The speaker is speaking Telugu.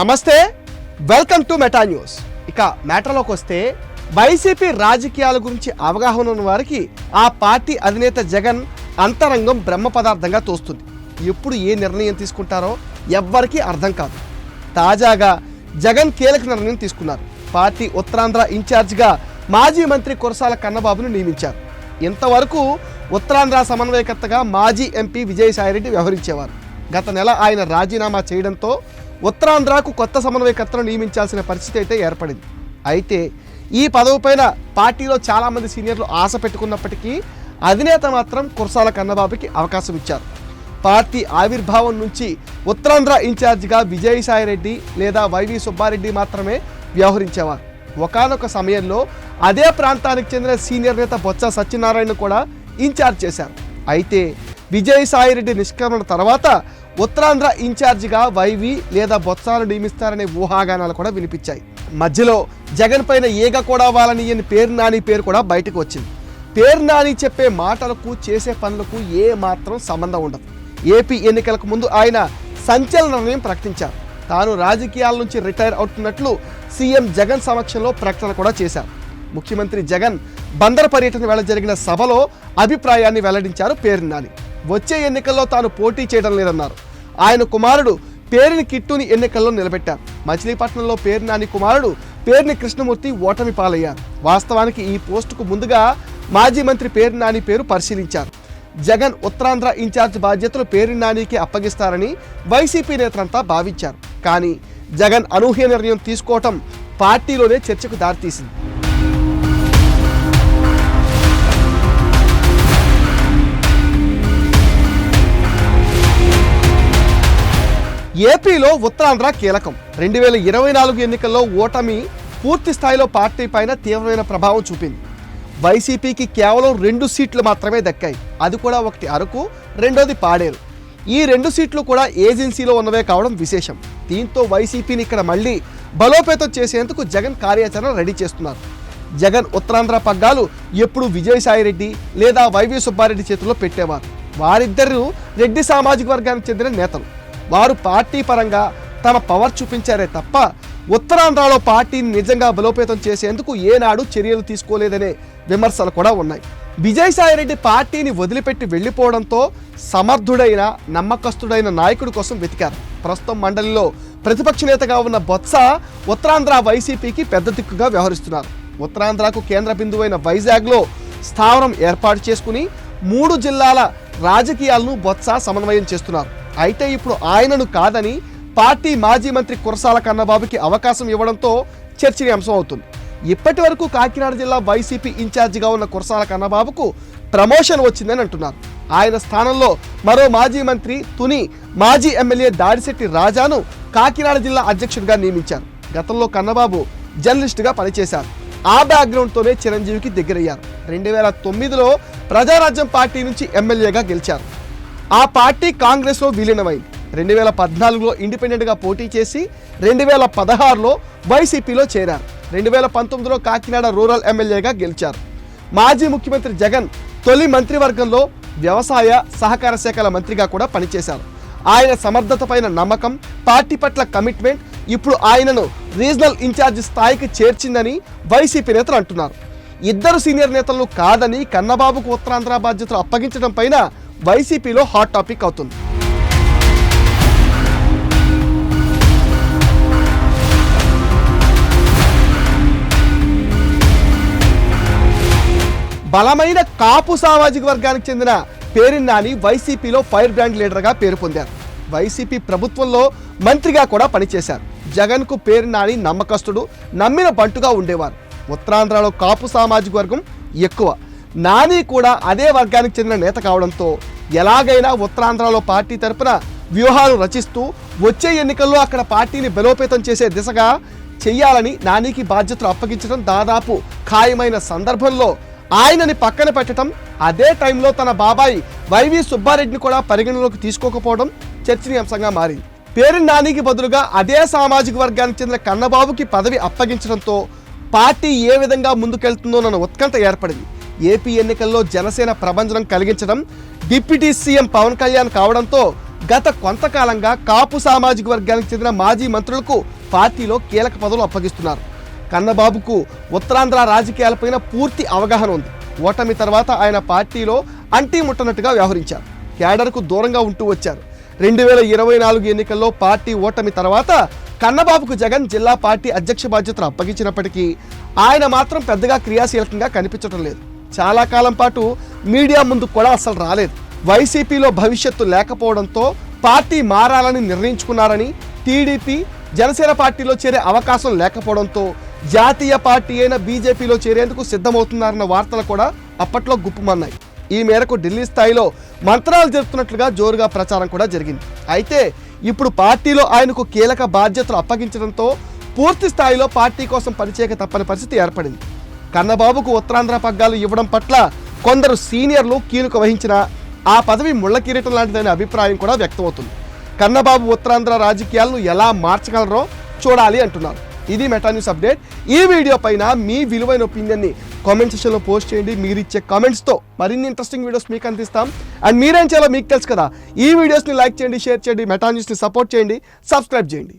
నమస్తే వెల్కమ్ టు మెటా న్యూస్. ఇక మ్యాటర్లోకి వస్తే వైసీపీ రాజకీయాల గురించి అవగాహన ఉన్న వారికి ఆ పార్టీ అధినేత జగన్ అంతరంగం బ్రహ్మ పదార్థంగా తోస్తుంది. ఎప్పుడు ఏ నిర్ణయం తీసుకుంటారో ఎవ్వరికీ అర్థం కాదు. తాజాగా జగన్ కీలక నిర్ణయం తీసుకున్నారు. పార్టీ ఉత్తరాంధ్ర ఇన్ఛార్జ్గా మాజీ మంత్రి కురసాల కన్నబాబును నియమించారు. ఇంతవరకు ఉత్తరాంధ్ర సమన్వయకర్తగా మాజీ ఎంపీ విజయసాయిరెడ్డి వ్యవహరించేవారు. గత నెల ఆయన రాజీనామా చేయడంతో ఉత్తరాంధ్రకు కొత్త సమన్వయకర్తను నియమించాల్సిన పరిస్థితి అయితే ఏర్పడింది. అయితే ఈ పదవిపైన పార్టీలో చాలామంది సీనియర్లు ఆశ పెట్టుకున్నప్పటికీ అధినేత మాత్రం కురసాల కన్నబాబుకి అవకాశం ఇచ్చారు. పార్టీ ఆవిర్భావం నుంచి ఉత్తరాంధ్ర ఇన్ఛార్జిగా విజయసాయిరెడ్డి లేదా వైవి సుబ్బారెడ్డి మాత్రమే వ్యవహరించేవారు. ఒకనొక సమయంలో అదే ప్రాంతానికి చెందిన సీనియర్ నేత బొత్స సత్యనారాయణ కూడా ఇన్ఛార్జ్ చేశారు. అయితే విజయసాయిరెడ్డి నిష్క్రమణ తర్వాత ఉత్తరాంధ్ర ఇన్ఛార్జిగా వైవి లేదా బొత్సాను నియమిస్తారనే ఊహాగానాలు కూడా వినిపించాయి. మధ్యలో జగన్ పైన ఏగ కూడా వాళ్ళని అని పేరు నాని పేరు కూడా బయటకు వచ్చింది. పేరు నాని చెప్పే మాటలకు చేసే పనులకు ఏ మాత్రం సంబంధం ఉండదు. ఏపీ ఎన్నికలకు ముందు ఆయన సంచలన నిర్ణయం ప్రకటించారు. తాను రాజకీయాల నుంచి రిటైర్ అవుతున్నట్లు సీఎం జగన్ సమక్షంలో ప్రకటన కూడా చేశారు. ముఖ్యమంత్రి జగన్ బందర్ పర్యటన వేళ జరిగిన సభలో అభిప్రాయాన్ని వెల్లడించారు పేరు నాని. వచ్చే ఎన్నికల్లో తాను పోటీ చేయడం లేదన్నారు. ఆయన కుమారుడు పేరుని కిట్టుని ఎన్నికల్లో నిలబెట్టారు. మచిలీపట్నంలో పేరు నాని కుమారుడు పేరుని కృష్ణమూర్తి ఓటమి పాలయ్యారు. వాస్తవానికి ఈ పోస్టుకు ముందుగా మాజీ మంత్రి పేరు నాని పేరు పరిశీలించారు. జగన్ ఉత్తరాంధ్ర ఇన్ఛార్జ్ బాధ్యతలు పేరు నానికి అప్పగిస్తారని వైసీపీ నేతలంతా భావించారు. కానీ జగన్ అనూహ్య నిర్ణయం తీసుకోవటం పార్టీలోనే చర్చకు దారితీసింది. ఏపీలో ఉత్తరాంధ్ర కీలకం. రెండు వేల ఇరవై నాలుగు ఎన్నికల్లో ఓటమి పూర్తి స్థాయిలో పార్టీ పైన తీవ్రమైన ప్రభావం చూపింది. వైసీపీకి కేవలం రెండు సీట్లు మాత్రమే దక్కాయి. అది కూడా ఒకటి అరకు రెండోది పాడేరు. ఈ రెండు సీట్లు కూడా ఏజెన్సీలో ఉన్నవే కావడం విశేషం. దీంతో వైసీపీని ఇక్కడ మళ్ళీ బలోపేతం చేసేందుకు జగన్ కార్యాచరణ రెడీ చేస్తున్నారు. జగన్ ఉత్తరాంధ్ర పగ్గాలు ఎప్పుడు విజయసాయిరెడ్డి లేదా వైవి సుబ్బారెడ్డి చేతుల్లో పెట్టేవారు. వారిద్దరూ రెడ్డి సామాజిక వర్గానికి చెందిన నేతలు. వారు పార్టీ పరంగా తమ పవర్ చూపించారే తప్ప ఉత్తరాంధ్రలో పార్టీని నిజంగా బలోపేతం చేసేందుకు ఏనాడు చర్యలు తీసుకోలేదనే విమర్శలు కూడా ఉన్నాయి. విజయసాయిరెడ్డి పార్టీని వదిలిపెట్టి వెళ్ళిపోవడంతో సమర్థుడైన నమ్మకస్తుడైన నాయకుడి కోసం వెతికారు. ప్రస్తుతం మండలిలో ప్రతిపక్ష నేతగా ఉన్న బొత్స ఉత్తరాంధ్ర వైసీపీకి పెద్ద దిక్కుగా వ్యవహరిస్తున్నారు. ఉత్తరాంధ్రకు కేంద్ర బిందువైన వైజాగ్లో స్థావరం ఏర్పాటు చేసుకుని మూడు జిల్లాల రాజకీయాలను బొత్స సమన్వయం చేస్తున్నారు. అయితే ఇప్పుడు ఆయనను కాదని పార్టీ మాజీ మంత్రి కురసాల కన్నబాబుకి అవకాశం ఇవ్వడంతో చర్చనీయాంశం అవుతుంది. ఇప్పటి వరకు కాకినాడ జిల్లా వైసీపీ ఇన్ఛార్జిగా ఉన్న కురసాల కన్నబాబుకు ప్రమోషన్ వచ్చిందని అంటున్నారు. ఆయన స్థానంలో మరో మాజీ మంత్రి తుని మాజీ ఎమ్మెల్యే దాడిశెట్టి రాజాను కాకినాడ జిల్లా అధ్యక్షుడిగా నియమించారు. గతంలో కన్నబాబు జర్నలిస్టుగా పనిచేశారు. ఆ బ్యాక్గ్రౌండ్తోనే చిరంజీవికి దగ్గరయ్యారు. రెండు వేల తొమ్మిదిలో ప్రజారాజ్యం పార్టీ నుంచి ఎమ్మెల్యేగా గెలిచారు. ఆ పార్టీ కాంగ్రెస్లో విలీనమైంది రెండు వేల పద్నాలుగులో ఇండిపెండెంట్గా పోటీ చేసి రెండు వేల పదహారులో వైసీపీలో చేరారు. రెండు వేల పంతొమ్మిదిలో కాకినాడ రూరల్ ఎమ్మెల్యేగా గెలిచారు. మాజీ ముఖ్యమంత్రి జగన్ తొలి మంత్రివర్గంలో వ్యవసాయ సహకార శాఖల మంత్రిగా కూడా పనిచేశారు. ఆయన సమర్థత పైన నమ్మకం పార్టీ పట్ల కమిట్మెంట్ ఇప్పుడు ఆయనను రీజనల్ ఇన్ఛార్జ్ స్థాయికి చేర్చిందని వైసీపీ నేతలు అంటున్నారు. ఇద్దరు సీనియర్ నేతలను కాదని కన్నబాబుకు ఉత్తరాంధ్ర బాధ్యతలు అప్పగించడం పైన వైసీపీలో హాట్ టాపిక్ అవుతుంది. బలమైన కాపు సామాజిక వర్గానికి చెందిన పేరిన్ నాని వైసీపీలో ఫైర్ బ్రాండ్ లీడర్గా పేరు పొందారు. వైసీపీ ప్రభుత్వంలో మంత్రిగా కూడా పనిచేశారు. జగన్కు పేరు నాని నమ్మకస్తుడు నమ్మిన బంటుగా ఉండేవారు. ఉత్తరాంధ్రలో కాపు సామాజిక వర్గం ఎక్కువ. నాని కూడా అదే వర్గానికి చెందిన నేత కావడంతో ఎలాగైనా ఉత్తరాంధ్రలో పార్టీ తరపున వ్యూహాలు రచిస్తూ వచ్చే ఎన్నికల్లో అక్కడ పార్టీని బలోపేతం చేసే దిశగా చెయ్యాలని నానికి బాధ్యతలు అప్పగించడం దాదాపు ఖాయమైన సందర్భంలో ఆయనని పక్కన పెట్టడం అదే టైంలో తన బాబాయ్ వైవి సుబ్బారెడ్డిని కూడా పరిగణలోకి తీసుకోకపోవడం చర్చనీయాంశంగా మారింది. పేరు నానికి బదులుగా అదే సామాజిక వర్గానికి చెందిన కన్నబాబుకి పదవి అప్పగించడంతో పార్టీ ఏ విధంగా ముందుకెళ్తుందోనన్న ఉత్కంఠ ఏర్పడింది. ఏపీ ఎన్నికల్లో జనసేన ప్రభంజనం కలిగించడం డిప్యూటీ సీఎం పవన్ కళ్యాణ్ కావడంతో గత కొంతకాలంగా కాపు సామాజిక వర్గానికి చెందిన మాజీ మంత్రులకు పార్టీలో కీలక పదవులు అప్పగిస్తున్నారు. కన్నబాబుకు ఉత్తరాంధ్ర రాజకీయాలపైన పూర్తి అవగాహన ఉంది. ఓటమి తర్వాత ఆయన పార్టీలో అంటీ ముట్టనట్టుగా వ్యవహరించారు. క్యాడర్కు దూరంగా ఉంటూ వచ్చారు. రెండు వేల ఇరవై నాలుగు ఎన్నికల్లో పార్టీ ఓటమి తర్వాత కన్నబాబుకు జగన్ జిల్లా పార్టీ అధ్యక్ష బాధ్యతలు అప్పగించినప్పటికీ ఆయన మాత్రం పెద్దగా క్రియాశీలకంగా కనిపించడం లేదు. చాలా కాలం పాటు మీడియా ముందు కూడా అసలు రాలేదు. వైసీపీలో భవిష్యత్తు లేకపోవడంతో పార్టీ మారాలని నిర్ణయించుకున్నారని టీడీపీ జనసేన పార్టీలో చేరే అవకాశం లేకపోవడంతో జాతీయ పార్టీ అయిన బీజేపీలో చేరేందుకు సిద్ధమవుతున్నారన్న వార్తలు కూడా అప్పట్లో గుప్పమన్నాయి. ఈ మేరకు ఢిల్లీ స్థాయిలో మంత్రాలు జరుపుతున్నట్లుగా జోరుగా ప్రచారం కూడా జరిగింది. అయితే ఇప్పుడు పార్టీలో ఆయనకు కీలక బాధ్యతలు అప్పగించడంతో పూర్తి స్థాయిలో పార్టీ కోసం పనిచేయక తప్పని పరిస్థితి ఏర్పడింది. కన్నబాబుకు ఉత్తరాంధ్ర పగ్గాలు ఇవ్వడం పట్ల కొందరు సీనియర్లు కీలుక వహించిన ఆ పదవి ముళ్ళ కిరీటం లాంటిదనే అభిప్రాయం కూడా వ్యక్తమవుతుంది. కన్నబాబు ఉత్తరాంధ్ర రాజకీయాలను ఎలా మార్చగలరో చూడాలి అంటున్నారు. ఇది మెటా న్యూస్ అప్డేట్. ఈ వీడియో పైన మీ విలువైన ఒపీనియన్ని కామెంట్ సెక్షన్లో పోస్ట్ చేయండి. మీరు ఇచ్చే కామెంట్స్తో మరిన్ని ఇంట్రెస్టింగ్ వీడియోస్ మీకు అందిస్తాం. అండ్ మీరేం చేయాలో మీకు తెలుసు కదా. ఈ వీడియోస్ని లైక్ చేయండి షేర్ చేయండి మెటా న్యూస్ని సపోర్ట్ చేయండి సబ్స్క్రైబ్ చేయండి.